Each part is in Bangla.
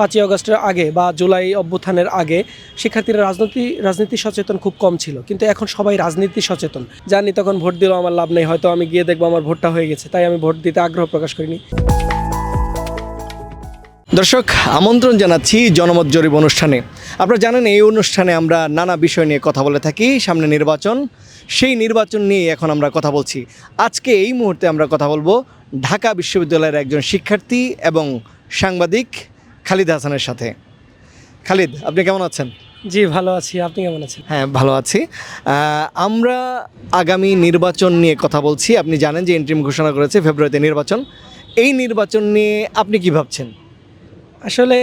পাঁচই অগস্টের আগে বা জুলাই অভ্যুত্থানের আগে শিক্ষার্থীরা রাজনীতি রাজনীতি সচেতন খুব কম ছিল। কিন্তু এখন সবাই রাজনীতি সচেতন। জানি তখন ভোট দিলেও আমার লাভ নেই, হয়তো আমি গিয়ে দেখব আমার ভোটটা হয়ে গেছে, তাই আমি ভোট দিতে আগ্রহ প্রকাশ করিনি। দর্শক, আমন্ত্রণ জানাচ্ছি জনমত জরিপ অনুষ্ঠানে। আপনারা জানেন, এই অনুষ্ঠানে আমরা নানা বিষয় নিয়ে কথা বলে থাকি। সামনে নির্বাচন, সেই নির্বাচন নিয়ে এখন আমরা কথা বলছি। আজকে এই মুহূর্তে আমরা কথা বলব ঢাকা বিশ্ববিদ্যালয়ের একজন শিক্ষার্থী এবং সাংবাদিক খালিদ হাসানের সাথে। খালিদ আপনি কেমন আছেন? জি ভালো আছি। আপনি কেমন আছেন? হ্যাঁ ভালো আছি। আমরা আগামী নির্বাচন নিয়ে কথা বলছি। আপনি জানেন যে এন্ট্রিম ঘোষণা করেছে ফেব্রুয়ারিতে নির্বাচন। এই নির্বাচন নিয়ে আপনি কি ভাবছেন? আসলে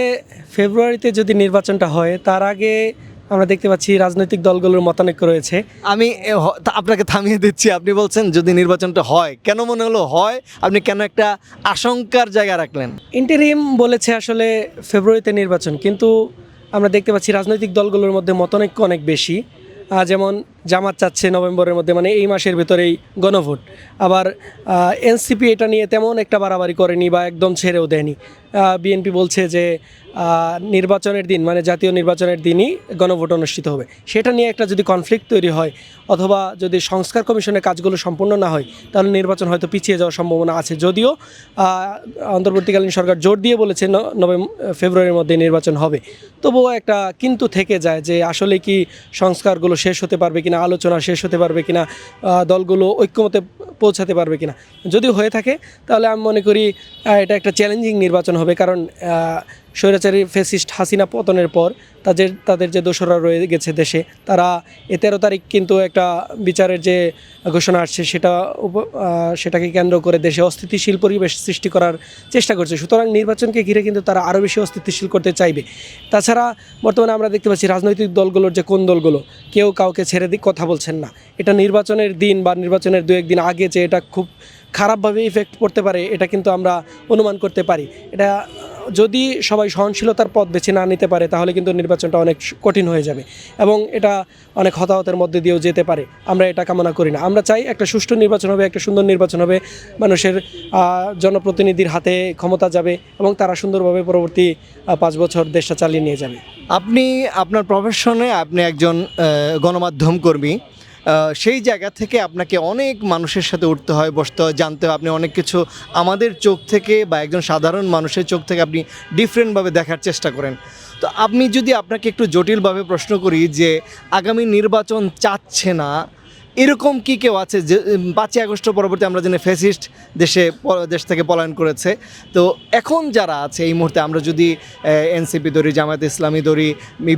ফেব্রুয়ারিতে যদি নির্বাচনটা হয় তার আগে আমরা দেখতে পাচ্ছি রাজনৈতিক দলগুলোর মতানৈক্য রয়েছে। আমি আপনাকে থামিয়ে দিচ্ছি। আপনি বলছেন যদি নির্বাচনটা হয় কেন মনে হলো হয়? আপনি কেন একটা আশঙ্কার জায়গা রাখলেন? ইন্টারিম বলেছে আসলে ফেব্রুয়ারিতে নির্বাচন কিন্তু আমরা দেখতে পাচ্ছি রাজনৈতিক দলগুলোর মধ্যে মতানৈক্য অনেক বেশি। যেমন জামাত চাচ্ছে নভেম্বরের মধ্যে মানে এই মাসের ভেতরেই গণভোট। আবার এনসিপি এটা নিয়ে তেমন একটা বাড়াবাড়ি করেনি বা একদম ছেড়েও দেয়নি। বিএনপি বলছে যে নির্বাচনের দিন মানে জাতীয় নির্বাচনের দিনই গণভোট অনুষ্ঠিত হবে। সেটা নিয়ে একটা যদি কনফ্লিক্ট তৈরি হয়, অথবা যদি সংস্কার কমিশনের কাজগুলো সম্পূর্ণ না হয়, তাহলে নির্বাচন হয়তো পিছিয়ে যাওয়ার সম্ভাবনা আছে। যদিও অন্তর্বর্তীকালীন সরকার জোর দিয়ে বলেছে নভেম্বর ফেব্রুয়ারির মধ্যে নির্বাচন হবে। তবুও একটা কিন্তু থেকে যায় যে, আসলে কি সংস্কারগুলো শেষ হতে পারবে কিনা, আলোচনা শেষ হতে পারবে কিনা দলগুলো ঐক্যমতে পৌঁছাতে পারবে কিনা। যদি হয়ে থাকে, তাহলে আমি মনে করি এটা একটা চ্যালেঞ্জিং নির্বাচন হবে। কারণ স্বৈরাচারী ফেসিস্ট হাসিনা পতনের পর তাদের তাদের যে দোষরা রয়ে গেছে দেশে, তারা এ তেরো তারিখ কিন্তু একটা বিচারের যে ঘোষণা আসছে সেটা সেটাকে কেন্দ্র করে দেশে অস্থিতিশীল পরিবেশ সৃষ্টি করার চেষ্টা করছে। সুতরাং নির্বাচনকে ঘিরে কিন্তু তারা আরও বেশি অস্থিতিশীল করতে চাইবে। তাছাড়া বর্তমানে আমরা দেখতে পাচ্ছি রাজনৈতিক দলগুলোর যে কোন দলগুলো, কেউ কাউকে ছেড়ে দিয়ে কথা বলছেন না। এটা নির্বাচনের দিন বা নির্বাচনের দু একদিন আগে যে এটা খুব খারাপভাবে ইফেক্ট পড়তে পারে, এটা কিন্তু আমরা অনুমান করতে পারি। এটা যদি সবাই সহনশীলতার পথ বেছে না নিতে পারে, তাহলে কিন্তু নির্বাচনটা অনেক কঠিন হয়ে যাবে এবং এটা অনেক হতাহতের মধ্যে দিয়েও যেতে পারে। আমরা এটা কামনা করি না। আমরা চাই একটা সুষ্ঠু নির্বাচন হবে, একটা সুন্দর নির্বাচন হবে। মানুষের জনপ্রতিনিধির হাতে ক্ষমতা যাবে এবং তারা সুন্দরভাবে পরবর্তী পাঁচ বছর দেশটা চালিয়ে নিয়ে যাবে। আপনি আপনার প্রফেশনে আপনি একজন গণমাধ্যম কর্মী। সেই জায়গা থেকে আপনাকে অনেক মানুষের সাথে উঠতে হয়, বসতে হয়, জানতে হয়। আপনি অনেক কিছু আমাদের চোখ থেকে বা একজন সাধারণ মানুষের চোখ থেকে আপনি ডিফারেন্টভাবে দেখার চেষ্টা করেন। তো আপনি যদি আপনাকে একটু জটিলভাবে প্রশ্ন করি যে আগামী নির্বাচন চাচ্ছে না এরকম কি কেউ আছে যে পাঁচই আগস্ট পরবর্তী আমরা জানি ফেসিস্ট দেশে দেশ থেকে পলায়ন করেছে? তো এখন যারা আছে, এই মুহূর্তে আমরা যদি এনসিপি ধরি জামায়াত ইসলামী ধরি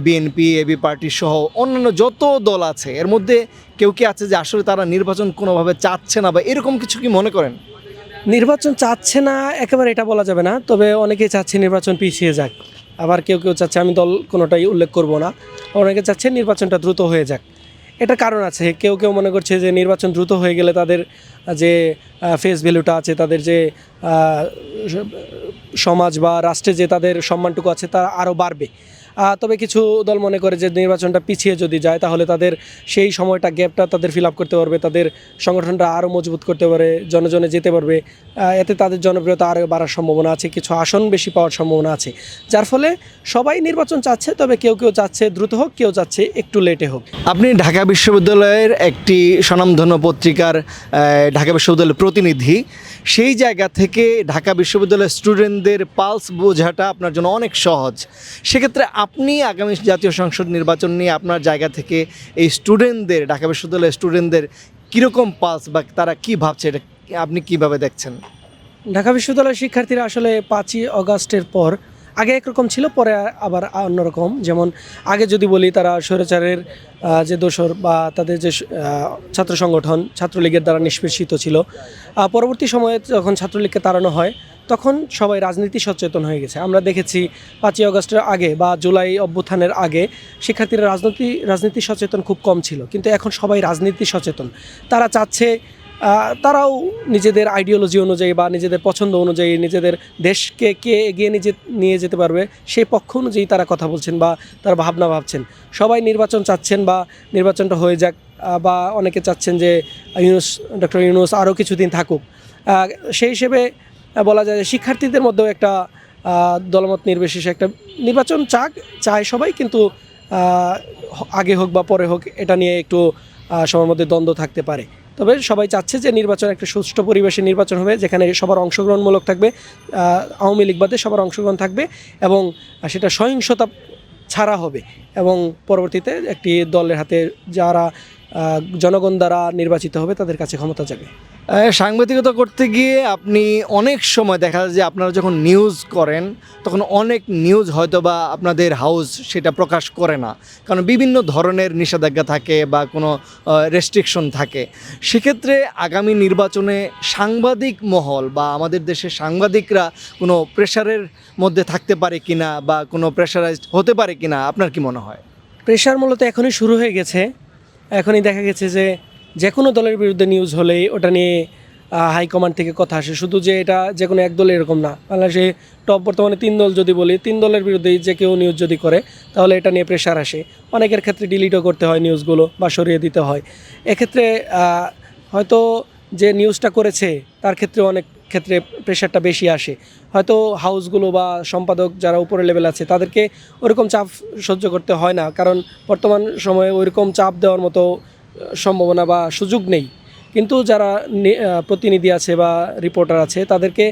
বিএনপি, এবি পার্টি সহ অন্যান্য যত দল আছে, এর মধ্যে কেউ কি আছে যে আসলে তারা নির্বাচন কোনোভাবে চাচ্ছে না বা এরকম কিছু কি মনে করেন? নির্বাচন চাচ্ছে না, একেবারে এটা বলা যাবে না, তবে অনেকেই চাচ্ছে নির্বাচন পিছিয়ে যাক। আবার কেউ কেউ চাচ্ছে, আমি দল কোনোটাই উল্লেখ করব না। অনেকে চাচ্ছে নির্বাচনটা দ্রুত হয়ে যাক। এটা কারণ আছে। কেউ কেউ মনে করছে যে নির্বাচন দ্রুত হয়ে গেলে তাদের যে ফেস ভ্যালুটা আছে, তাদের যে সমাজ বা রাষ্ট্রে যে তাদের সম্মানটুকু আছে, তা আরও বাড়বে। তবে কিছু দল মনে করে যে নির্বাচনটা পিছিয়ে যদি যায়, তাহলে তাদের সেই সময়টা গ্যাপটা তাদের ফিল আপ করতে পারবে, তাদের সংগঠনটা আরও মজবুত করতে পারে, জনজনে যেতে পারবে এতে তাদের জনপ্রিয়তা আরও বাড়ার সম্ভাবনা আছে, কিছু আসন বেশি পাওয়ার সম্ভাবনা আছে। যার ফলে সবাই নির্বাচন চাচ্ছে, তবে কেউ কেউ চাচ্ছে দ্রুত হোক, কেউ চাচ্ছে একটু লেটে হোক। আপনি ঢাকা বিশ্ববিদ্যালয়ের একটি স্বনামধন্য পত্রিকার ঢাকা বিশ্ববিদ্যালয়ের প্রতিনিধি, সেই জায়গা থেকে ঢাকা বিশ্ববিদ্যালয়ের স্টুডেন্টদের পালস বোঝাটা আপনার জন্য অনেক সহজ। সেক্ষেত্রে আপনি আগামী জাতীয় সংসদ নির্বাচন নিয়ে আপনার জায়গা থেকে এই স্টুডেন্টদের ঢাকা বিশ্ববিদ্যালয়ের স্টুডেন্টদের কীরকম পালস বা তারা কি ভাবছে, এটা আপনি কীভাবে দেখছেন? ঢাকা বিশ্ববিদ্যালয়ের শিক্ষার্থীরা আসলে পাঁচই অগাস্টের পর আগে একরকম ছিল, পরে আবার অন্যরকম। যেমন আগে যদি বলি, তারা স্বৈরাচারের যে দোসর বা তাদের যে ছাত্র সংগঠন, ছাত্রলীগের দ্বারা নিষ্পেষিত ছিল পরবর্তী সময়ে যখন ছাত্রলীগকে তাড়ানো হয়, তখন সবাই রাজনীতি সচেতন হয়ে গেছে। আমরা দেখেছি পাঁচই অগস্টের আগে বা জুলাই অভ্যুত্থানের আগে শিক্ষার্থীরা রাজনীতি রাজনীতি সচেতন খুব কম ছিল, কিন্তু এখন সবাই রাজনীতি সচেতন। তারা চাচ্ছে তারাও নিজেদের আইডিওলজি অনুযায়ী বা নিজেদের পছন্দ অনুযায়ী নিজেদের দেশকে কে এগিয়ে যে- নিয়ে যেতে পারবে সেই পক্ষ অনুযায়ী তারা কথা বলছেন বা তারা ভাবনা ভাবছেন। সবাই নির্বাচন চাচ্ছেন বা নির্বাচনটা হয়ে যাক বা অনেকে চাচ্ছেন যে ইউনুস, ডক্টর ইউনুস আরও কিছুদিন থাকুক। সেই হিসেবে বলা যায় যে শিক্ষার্থীদের মধ্যেও একটা দলমত নির্বিশেষে একটা নির্বাচন চাক, চায় সবাই কিন্তু আগে হোক বা পরে হোক এটা নিয়ে একটু সবার মধ্যে দ্বন্দ্ব থাকতে পারে। তবে সবাই চাচ্ছে যে নির্বাচন একটা সুষ্ঠু পরিবেশে নির্বাচন হবে, যেখানে সবার অংশগ্রহণমূলক থাকবে আওয়ামী লীগ বাদে সবার অংশগ্রহণ থাকবে এবং সেটা সহিংসতা ছাড়া হবে এবং পরবর্তীতে একটি দলের হাতে যারা জনগণ দ্বারা নির্বাচিত হবে তাদের কাছে ক্ষমতা যাবে। সাংবাদিকতা করতে গিয়ে আপনি অনেক সময় দেখা যায় যে আপনারা যখন নিউজ করেন তখন অনেক নিউজ হয়তো বা আপনাদের হাউস সেটা প্রকাশ করে না। কারণ বিভিন্ন ধরনের নিষেধাজ্ঞা থাকে বা কোনো রেস্ট্রিকশন থাকে। সেক্ষেত্রে আগামী নির্বাচনে সাংবাদিক মহল বা আমাদের দেশের সাংবাদিকরা কোনো প্রেশারের মধ্যে থাকতে পারে কিনা বা কোনো প্রেশারাইজড হতে পারে কিনা আপনার কি মনে হয়? প্রেশার মূলত এখনই শুরু হয়ে গেছে। এখনই দেখা গেছে যে যে কোনো দলের বিরুদ্ধে নিউজ হলেই ওটা নিয়ে হাইকমান্ড থেকে কথা আসে। শুধু যে এটা যে কোনো এক দলে এরকম না। বাংলাদেশে টপ বর্তমানে তিন দল যদি বলি, তিন দলের বিরুদ্ধেই যে কেউ নিউজ যদি করে, তাহলে এটা নিয়ে প্রেশার আসে। অনেকের ক্ষেত্রে ডিলিটও করতে হয় নিউজগুলো বা সরিয়ে দিতে হয়। এক্ষেত্রে হয়তো যে নিউজটা করেছে, তার ক্ষেত্রে অনেক ক্ষেত্রে প্রেশারটা বেশি আসে। হয়তো হাউসগুলো বা সম্পাদক যারা উপরে লেভেল আছে, তাদেরকে ওরকম চাপ সহ্য করতে হয় না। কারণ বর্তমান সময়ে ওইরকম চাপ দেওয়ার মতো সম্ভাবনা বা সুযোগ নেই। কিন্তু যারা প্রতিনিধি আছে বা রিপোর্টার আছে, তাদেরকে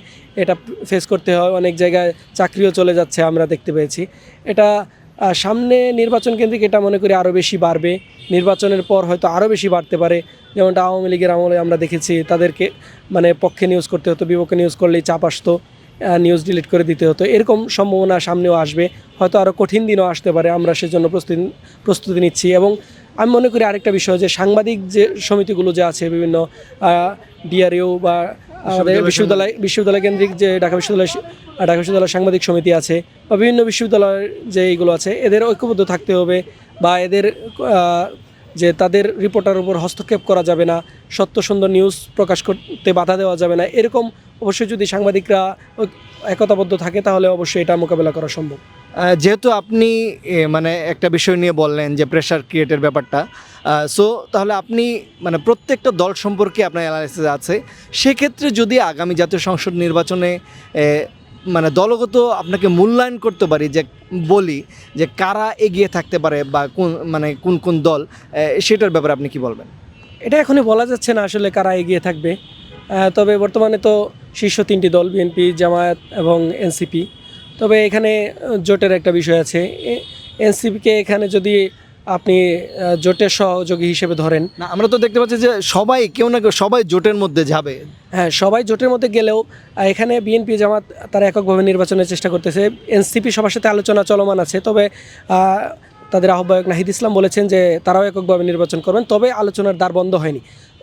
এটা ফেস করতে হয়। অনেক জায়গায় চাকরিও চলে যাচ্ছে, আমরা দেখতে পেয়েছি। এটা সামনে নির্বাচন কেন্দ্রিক এটা মনে করি আরও বেশি বাড়বে। নির্বাচনের পর হয়তো আরও বেশি বাড়তে পারে। যেমনটা আওয়ামী লীগের আমলে আমরা দেখেছি, তাদেরকে মানে পক্ষে নিউজ করতে হতো, বিপক্ষে নিউজ করলেই চাপ আসতো নিউজ ডিলিট করে দিতে হতো। এরকম সম্ভাবনা সামনেও আসবে। হয়তো আরও কঠিন দিনও আসতে পারে। আমরা সেজন্য প্রস্তুতি প্রস্তুতি নিচ্ছি। এবং আমি মনে করি আরেকটা বিষয় যে সাংবাদিক যে সমিতিগুলো যে আছে, বিভিন্ন ডিআরইউ বা আমাদের বিশ্ববিদ্যালয় বিশ্ববিদ্যালয় কেন্দ্রিক যে ঢাকা বিশ্ববিদ্যালয় ঢাকা বিশ্ববিদ্যালয় সাংবাদিক সমিতি আছে বা বিভিন্ন বিশ্ববিদ্যালয়ের যে এইগুলো আছে এদের ঐক্যবদ্ধ থাকতে হবে বা এদের যে তাদের রিপোর্টার উপর হস্তক্ষেপ করা যাবে না সত্য সুন্দর নিউজ প্রকাশ করতে বাধা দেওয়া যাবে না। এরকম অবশ্যই যদি সাংবাদিকরা একতাবদ্ধ থাকে তাহলে অবশ্যই এটা মোকাবেলা করা সম্ভব। যেহেতু আপনি মানে একটা বিষয় নিয়ে বললেন যে প্রেশার ক্রিয়েটের ব্যাপারটা সো তাহলে আপনি মানে প্রত্যেকটা দল সম্পর্কে আপনার অ্যানালাইসিস আছে। সেক্ষেত্রে যদি আগামী জাতীয় সংসদ নির্বাচনে মানে দলগত আপনাকে মূল্যায়ন করতে পারি, যে বলি যে কারা এগিয়ে থাকতে পারে বা কোন মানে কোন কোন দল সেটার ব্যাপারে আপনি কি বলবেন? এটা এখনই বলা যাচ্ছে না আসলে কারা এগিয়ে থাকবে। তবে বর্তমানে তো শীর্ষ তিনটি দল, বিএনপি, জামায়াত এবং এনসিপি। তবে এখানে জোটের একটা বিষয় আছে। এনসিপিকে এখানে যদি আপনি জোটের সহযোগী হিসেবে ধরেন। না আমরা তো দেখতে পাচ্ছি যে সবাই কেউ না কেউ সবাই জোটের মধ্যে যাবে। হ্যাঁ সবাই জোটের মধ্যে গেলেও এখানে বিএনপি জামাত তারা এককভাবে নির্বাচনের চেষ্টা করতেছে। এনসিপি সবার সাথে আলোচনা চলমান আছে। তবে তাদের আহ্বায়ক নাহিদ ইসলাম বলেছেন যে তারাও এককভাবে নির্বাচন করবেন তবে আলোচনার দ্বার বন্ধ হয়নি।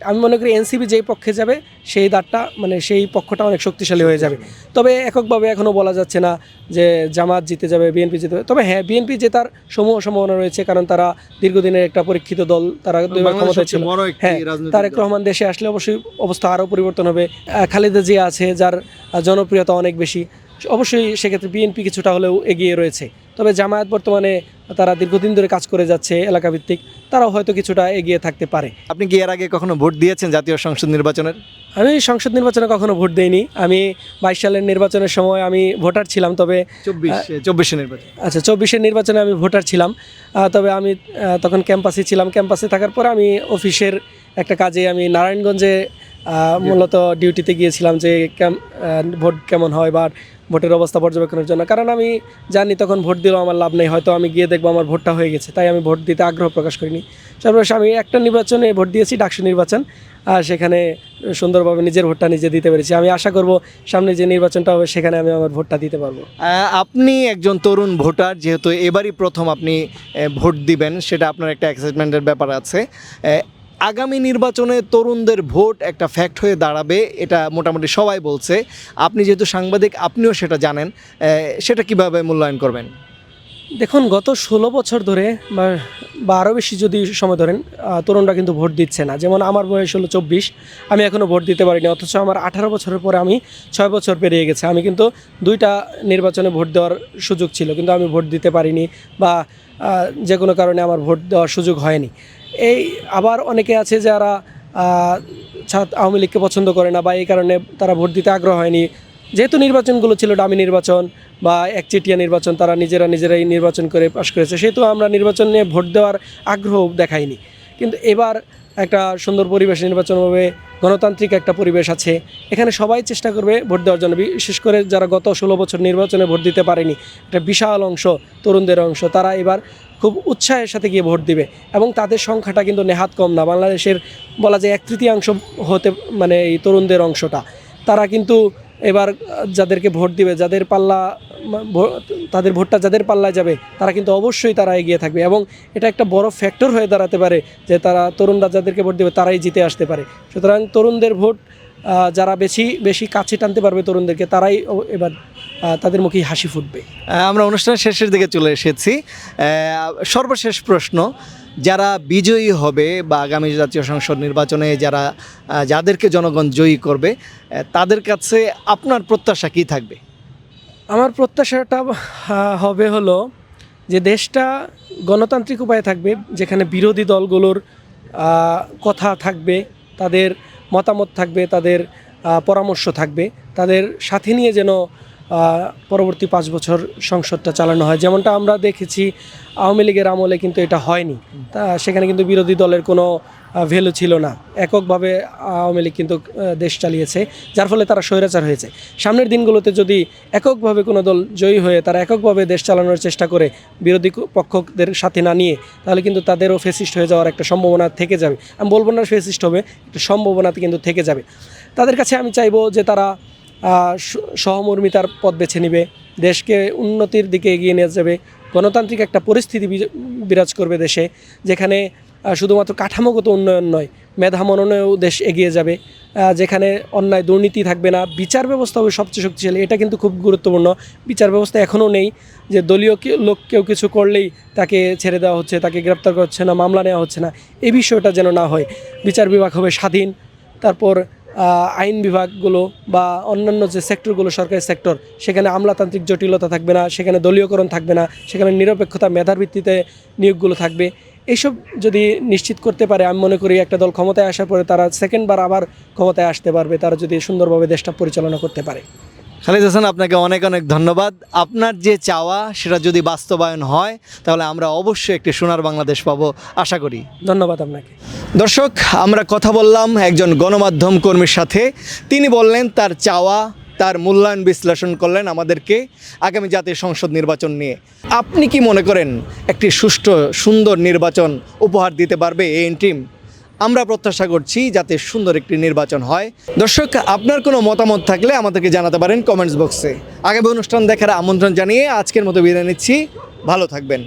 আমি মনে করি এনসিপি যেই পক্ষে যাবে সেই দ্বারটা মানে সেই পক্ষটা অনেক শক্তিশালী হয়ে যাবে। তবে এককভাবে এখনও বলা যাচ্ছে না যে জামাত জিতে যাবে বিএনপি জিতে তবে হ্যাঁ বিএনপি জেতার সমূহ সম্ভাবনা রয়েছে কারণ তারা দীর্ঘদিনের একটা পরীক্ষিত দল তারা দুইবার ক্ষমতায় ছিল। হ্যাঁ তারেক রহমান দেশে আসলে অবশ্যই অবস্থা আরও পরিবর্তন হবে। খালেদা জিয়া আছে যার জনপ্রিয়তা অনেক বেশি। অবশ্যই সেক্ষেত্রে বিএনপি কিছুটা হলেও এগিয়ে রয়েছে। তবে জামায়াত বর্তমানে তারা দীর্ঘদিন ধরে কাজ করে যাচ্ছে এলাকাভিত্তিক তারাও হয়তো কিছুটা এগিয়ে থাকতে পারে। আপনি কি এর আগে কখনো ভোট দিয়েছেন জাতীয় সংসদ নির্বাচনের? আমি সংসদ নির্বাচনে কখনো ভোট দেইনি। আমি বাইশ সালের নির্বাচনের সময় আমি ভোটার ছিলাম তবে চব্বিশ চব্বিশে নির্বাচন। আচ্ছা চব্বিশের নির্বাচনে আমি ভোটার ছিলাম। তবে আমি তখন ক্যাম্পাসে ছিলাম। ক্যাম্পাসে থাকার পর আমি অফিসের একটা কাজে আমি নারায়ণগঞ্জে মূলত ডিউটিতে গিয়েছিলাম যে ভোট কেমন হয় বা ভোটের অবস্থা পর্যবেক্ষণের জন্য। কারণ আমি জানি তখন ভোট দিলেও আমার লাভ নেই হয়তো আমি গিয়ে দেখব আমার ভোটটা হয়ে গেছে তাই আমি ভোট দিতে আগ্রহ প্রকাশ করিনি। সর্বশেষ আমি একটা নির্বাচনে ভোট দিয়েছি ডাকসু নির্বাচন আর সেখানে সুন্দরভাবে নিজের ভোটটা নিজে দিতে পেরেছি। আমি আশা করব সামনে যে নির্বাচনটা হবে সেখানে আমি আমার ভোটটা দিতে পারব। আপনি একজন তরুণ ভোটার যেহেতু এবারই প্রথম আপনি ভোট দিবেন সেটা আপনার একটা এক্সাইটমেন্টের ব্যাপার আছে। আগামী নির্বাচনে তরুণদের ভোট একটা ফ্যাক্ট হয়ে দাঁড়াবে, এটা মোটামুটি সবাই বলছে। আপনি যেহেতু সাংবাদিক, আপনিও সেটা জানেন। সেটা কীভাবে মূল্যায়ন করবেন? দেখুন, গত ষোলো বছর ধরে বা- আরও বেশি যদি সময় ধরেন তরুণরা কিন্তু ভোট দিচ্ছে না। যেমন আমার বয়স হলো চব্বিশ, আমি এখনও ভোট দিতে পারিনি, অথচ আমার আঠারো বছরের পরে আমি ছয় বছর পেরিয়ে গেছে। আমি কিন্তু দুইটা নির্বাচনে ভোট দেওয়ার সুযোগ ছিল, কিন্তু আমি ভোট দিতে পারিনি বা যে কোনো কারণে আমার ভোট দেওয়ার সুযোগ হয়নি। এই আবার অনেকে আছে যারা আওয়ামী লীগকে পছন্দ করে না বা এই কারণে তারা ভোট দিতে আগ্রহ হয়নি। যেহেতু নির্বাচনগুলো ছিল ডামি নির্বাচন বা একচেটিয়া নির্বাচন, তারা নিজেরা নিজেরাই নির্বাচন করে পাশ করেছে, সেহেতু আমরা নির্বাচন নিয়ে ভোট দেওয়ার আগ্রহ দেখাইনি। কিন্তু এবার একটা সুন্দর পরিবেশ নির্বাচন হবে, গণতান্ত্রিক একটা পরিবেশ আছে। এখানে সবাই চেষ্টা করবে ভোট দেওয়ার জন্য, বিশেষ করে যারা গত ষোলো বছর নির্বাচনে ভোট দিতে পারেনি, একটা বিশাল অংশ, তরুণদের অংশ, তারা এবার খুব উৎসাহের সাথে গিয়ে ভোট দিবে এবং তাদের সংখ্যাটা কিন্তু নেহাত কম না। বাংলাদেশের বলা যায় এক তৃতীয়াংশ হতে মানে এই তরুণদের অংশটা, তারা কিন্তু এবার যাদেরকে ভোট দিবে, যাদের পাল্লা তাদের ভোটটা যাদের পাল্লায় যাবে, তারা কিন্তু অবশ্যই তারা এগিয়ে থাকবে এবং এটা একটা বড় ফ্যাক্টর হয়ে দাঁড়াতে পারে যে তারা তরুণরা যাদেরকে ভোট দেবে তারাই জিতে আসতে পারে। সুতরাং তরুণদের ভোট যারা বেশি বেশি কাছে টানতে পারবে তরুণদেরকে, তারাই এবার তাদের মুখেই হাসি ফুটবে। আমরা অনুষ্ঠানের শেষের দিকে চলে এসেছি। সর্বশেষ প্রশ্ন, যারা বিজয়ী হবে বা আগামী জাতীয় সংসদ নির্বাচনে যারা যাদেরকে জনগণ জয়ী করবে তাদের কাছে আপনার প্রত্যাশা কী থাকবে? আমার প্রত্যাশাটা হবে হলো যে দেশটা গণতান্ত্রিক উপায়ে থাকবে, যেখানে বিরোধী দলগুলোর কথা থাকবে, তাদের মতামত থাকবে, তাদের পরামর্শ থাকবে, তাদের সাথে নিয়ে যেন পরবর্তী পাঁচ বছর সংসদটা চালানো হয়। যেমনটা আমরা দেখেছি, আওয়ামী লীগের আমলে কিন্তু এটা হয়নি। তা সেখানে কিন্তু বিরোধী দলের কোনো ভ্যালু ছিল না। এককভাবে আওয়ামী লীগ কিন্তু দেশ চালিয়েছে, যার ফলে তারা স্বৈরাচার হয়েছে। সামনের দিনগুলোতে যদি এককভাবে কোনো দল জয়ী হয়ে তারা এককভাবে দেশ চালানোর চেষ্টা করে বিরোধী পক্ষদের সাথে না নিয়ে, তাহলে কিন্তু তাদেরও ফেসিস্ট হয়ে যাওয়ার একটা সম্ভাবনা থেকে যাবে। আমি বলব না ফেসিস্ট হবে একটা সম্ভাবনাতে কিন্তু থেকে যাবে। তাদের কাছে আমি চাইব যে তারা সহমর্মিতার পথ বেছে নেবে, দেশকে উন্নতির দিকে এগিয়ে নিয়ে যাবে। গণতান্ত্রিক একটা পরিস্থিতি বিরাজ করবে দেশে, যেখানে শুধুমাত্র কাঠামোগত উন্নয়ন নয়, মেধা মননেও দেশ এগিয়ে যাবে যেখানে অন্যায় দুর্নীতি থাকবে না, বিচার ব্যবস্থা হবে সবচেয়ে শক্তিশালী। এটা কিন্তু খুব গুরুত্বপূর্ণ। বিচার ব্যবস্থা এখনও নেই যে দলীয় লোক কেউ কিছু করলেই তাকে ছেড়ে দেওয়া হচ্ছে, তাকে গ্রেপ্তার করা হচ্ছে না, মামলা নেওয়া হচ্ছে না। এই বিষয়টা যেন না হয়। বিচার বিভাগ হবে স্বাধীন, তারপর আইন বিভাগগুলো বা অন্যান্য যে সেক্টরগুলো, সরকারি সেক্টর, সেখানে আমলাতান্ত্রিক জটিলতা থাকবে না, সেখানে দলীয়করণ থাকবে না, সেখানে নিরপেক্ষতা মেধার ভিত্তিতে নিয়োগগুলো থাকবে। এইসব যদি নিশ্চিত করতে পারে, আমি মনে করি একটা দল ক্ষমতায় আসার পরে তারা সেকেন্ডবার আবার ক্ষমতায় আসতে পারবে, তারা যদি সুন্দরভাবে দেশটা পরিচালনা করতে পারে। খালিদ হাসান আপনাকে অনেক অনেক ধন্যবাদ। আপনার যে চাওয়া সেটা যদি বাস্তবায়ন হয় তাহলে আমরা অবশ্যই একটি সোনার বাংলাদেশ পাবো আশা করি। ধন্যবাদ আপনাকে। দর্শক আমরা কথা বললাম একজন গণমাধ্যম কর্মীর সাথে। তিনি বললেন তার চাওয়া তার মূল্যায়ন বিশ্লেষণ করলেন আমাদেরকে আগামী জাতীয় সংসদ নির্বাচন নিয়ে। আপনি কি মনে করেন একটি সুষ্ঠু সুন্দর নির্বাচন উপহার দিতে পারবে এই টিম আমরা প্রত্যাশা করছি যাতে সুন্দর একটি নির্বাচন হয়। দর্শক, আপনার কোনো মতামত থাকলে আমাদেরকে জানাতে পারেন কমেন্টস বক্সে। আগামী অনুষ্ঠান দেখার আমন্ত্রণ জানিয়ে আজকের মতো বিদায় নিচ্ছি। ভালো থাকবেন।